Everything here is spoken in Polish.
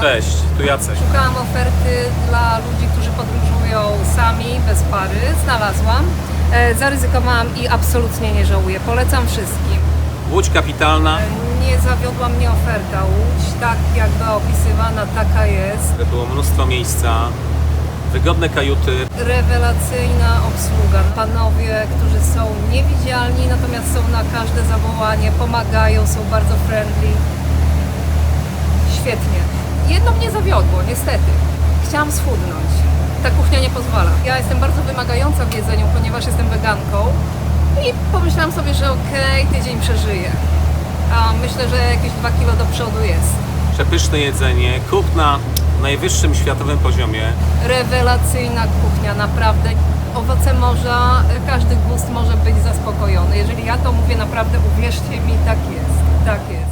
Cześć, tu Jacek. Szukałam oferty dla ludzi, którzy podróżują sami, bez pary. Znalazłam. E, Zaryzykowałam i absolutnie nie żałuję. Polecam wszystkim. Łódź kapitalna. E, Nie zawiodła mnie oferta. Łódź, tak jakby opisywana, taka jest. Było mnóstwo miejsca, wygodne kajuty. Rewelacyjna obsługa. Panowie, którzy są niewidzialni, natomiast są na każde zawołanie, pomagają, są bardzo friendly. Świetnie. Jedno mnie zawiodło, niestety. Chciałam schudnąć. Ta kuchnia nie pozwala. Ja jestem bardzo wymagająca w jedzeniu, ponieważ jestem weganką. I pomyślałam sobie, że okej, tydzień przeżyję. A myślę, że jakieś 2 kilo do przodu jest. Przepyszne jedzenie, kup na najwyższym światowym poziomie. Rewelacyjna kuchnia, naprawdę. Owoce morza, każdy gust może być zaspokojony. Jeżeli ja to mówię, naprawdę uwierzcie mi, tak jest.